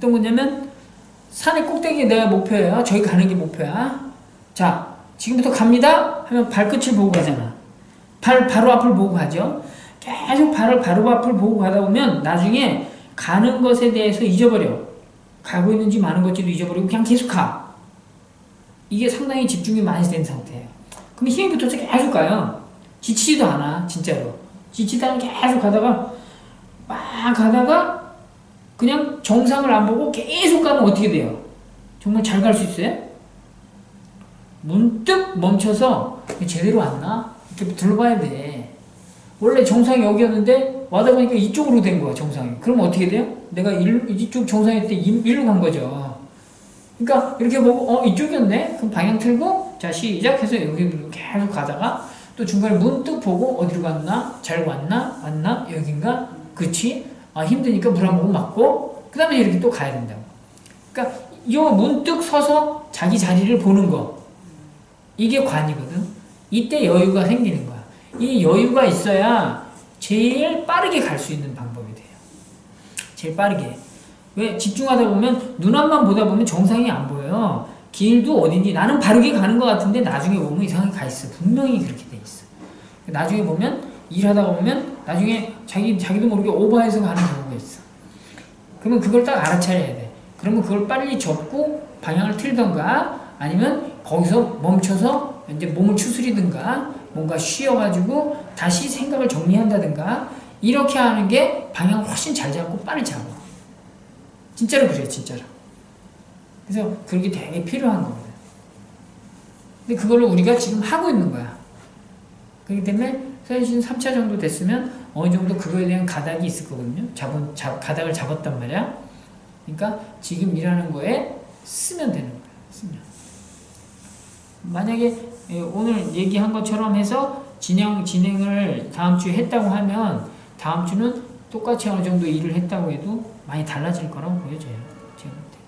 어떤 거냐면 산의 꼭대기 내가 목표예요. 저기 가는 게 목표야. 자, 지금부터 갑니다. 하면 발끝을 보고 가잖아. 발 바로 앞을 보고 가죠. 계속 발을 바로 앞을 보고 가다 보면 나중에 가는 것에 대해서 잊어버려. 가고 있는지 마는 건지도 잊어버리고 그냥 계속 가. 이게 상당히 집중이 많이 된 상태예요. 그럼 힘이 붙어서 계속 가요. 지치지도 않아, 진짜로. 지치다 계속 가다가 막 가다가 그냥 정상을 안 보고 계속 가면 어떻게 돼요? 정말 잘 갈 수 있어요? 문득 멈춰서 제대로 왔나? 이렇게 둘러봐야 돼. 원래 정상이 여기였는데 와다 보니까 이쪽으로 된 거야 정상이. 그럼 어떻게 돼요? 내가 일, 이쪽 정상일 때 이- 일로 간 거죠. 그러니까 이렇게 보고 어 이쪽이었네. 그럼 방향 틀고 자 시작해서 여기 계속 가다가 또 중간에 문득 보고 어디로 갔나? 잘 왔나? 왔나? 여긴가? 그치? 아 힘드니까 물 한 모금 맞고 그 다음에 이렇게 또 가야 된다고. 그러니까 요 문득 서서 자기 자리를 보는 거 이게 관이거든. 이때 여유가 생기는 거야. 이 여유가 있어야 제일 빠르게 갈 수 있는 방법이 돼요. 제일 빠르게. 왜 집중하다 보면 눈앞만 보다 보면 정상이 안 보여요. 길도 어딘지 나는 바르게 가는 것 같은데 나중에 보면 이상하게 가 있어. 분명히 그렇게 돼 있어. 나중에 보면 일하다가 보면 나중에 자기 자기도 모르게 오버해서 가는 경우가 있어. 그러면 그걸 딱 알아차려야 돼. 그러면 그걸 빨리 접고 방향을 틀던가 아니면 거기서 멈춰서 이제 몸을 추스리든가 뭔가 쉬어가지고 다시 생각을 정리한다든가 이렇게 하는 게 방향 훨씬 잘 잡고 빨리 잡아. 진짜로 그래요, 진짜로. 그래서 그게 되게 필요한 거거든. 근데 그거를 우리가 지금 하고 있는 거야. 그렇기 때문에 서현신 3차 정도 됐으면 어느 정도 그거에 대한 가닥이 있을 거거든요. 잡은, 잡, 가닥을 잡았단 말이야. 그러니까 지금 일하는 거에 쓰면 되는 거야. 쓰면. 만약에 예, 오늘 얘기한 것처럼 해서 진행, 진행을 다음 주에 했다고 하면 다음 주는 똑같이 어느 정도 일을 했다고 해도 많이 달라질 거라고 보여져요. 제가 볼 때.